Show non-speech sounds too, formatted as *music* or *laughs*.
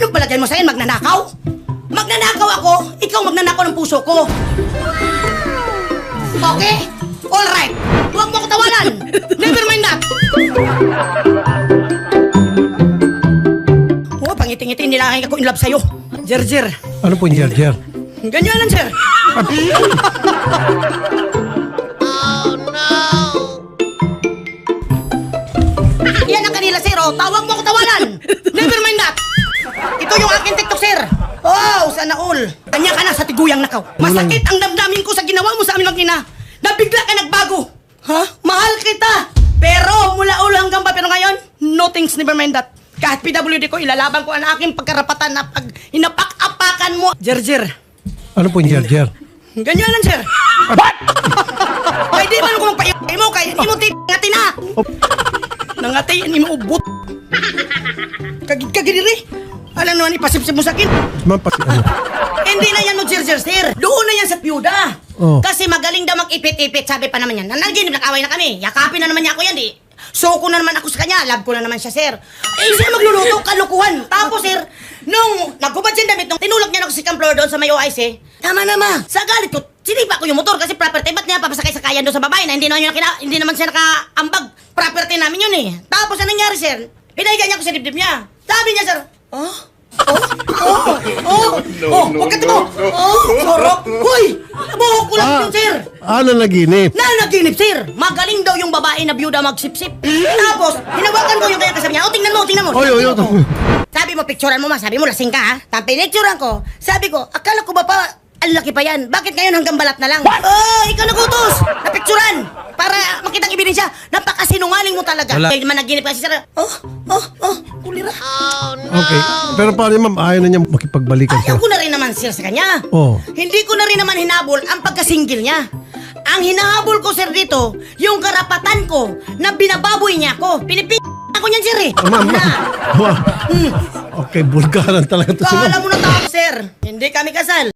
Anong palagay mo sa'yo? Magnanakaw? Magnanakaw ako, ikaw magnanakaw ng puso ko. Okay? Alright. Huwag mo ko tawanan. *laughs* Never mind that. Oh, pangiti-ngiti, nila ako in love sa'yo. Jer-jer. Ano po yung jer Ganyan lang, sir. *laughs* Yan ang kanila, sir. Oh. Tawag mo ko tawanan. *laughs* Never mind Ito yung aking TikTok, sir. Oh, sana all. Kanya ka na sa tiguyang nakaw. Masakit ang damdamin ko sa ginawa mo sa amin ng ina. Na bigla ka nagbago. Ha? Mahal kita. Pero mula ulo hanggang pa, pero ngayon, no thanks, never mind that. Kahit PWD ko, ilalaban ko ang aking pagkarapatan na pag hinapak-apakan mo. Jer-jer. Ano po yung jer Ganyan lang, sir. Ay, di man ako magpaiay mo, kaya hindi mo ngati na. Nangati, hindi mo ubot. Kagid ka gidiri. Alam naman, ipasipsip mo sa akin. Ma'am, pati ano? *laughs* Hindi na yan mag-sir, sir. Doon na yan sa piyuda. Oh. Kasi magaling daw mag-ipit-ipit, sabi pa naman yan. Nanaginip, nag-away na kami. Yakapin na naman niya ako yan, di. So ko na naman ako sa kanya, love ko na naman siya, sir. Eh, siya magluluto, kalukuhan. Tapos, sir, nung nagkubad siya damit, nung tinulak niya na ako si Camplor doon sa may OIC, tama na ma, sa galit ko, sinipa ko yung motor kasi property, ba't niya papasakay sa kayan doon sa babae na hindi naman, yun kina, hindi naman siya nakaambag. Property namin yun eh. Tapos, anong nangyari, sir? Pinaiga niya ako sa dibdib niya. Sabi niya, sir, oh, Oh, oh, oh, oh, huwag ka tumo. Oh, sorok. Hoy, nabuhok ko lang Ah, yun, sir. ano naginip? Na naginip, sir. Magaling daw yung babae na byuda magsipsip. Tapos, hinawakan ko yung kaya kasabi niya. O, tingnan mo, tingnan mo. Oy, oy, Tingnan oy. mo. Sabi mo, picturean mo ma. Sabi mo, lasing ka, ha? Tapos pinicturean ko. Sabi ko, akala ko ba pa, ang laki pa yan. Bakit ngayon hanggang balat na lang? Oh, ikaw nagutos. Napicturean. Talaga. Wala. Kaya managinip kasi, sir. Oh, oh, oh, kulira. Okay. Pero paano ma'am, ayaw na niya makipagbalikan Ayaw ko na rin naman, sir, sa kanya. Oh. Hindi ko na rin naman hinabol ang pagkasinggil niya. Ang hinahabol ko, sir, dito, yung karapatan ko na binababoy niya ako. Pinipig ako niyan, sir, eh. Ma'am, ma'am. *laughs* Wow. Okay, bulgaran talaga to si ma'am. Kala mo na tao, sir. Hindi kami kasal.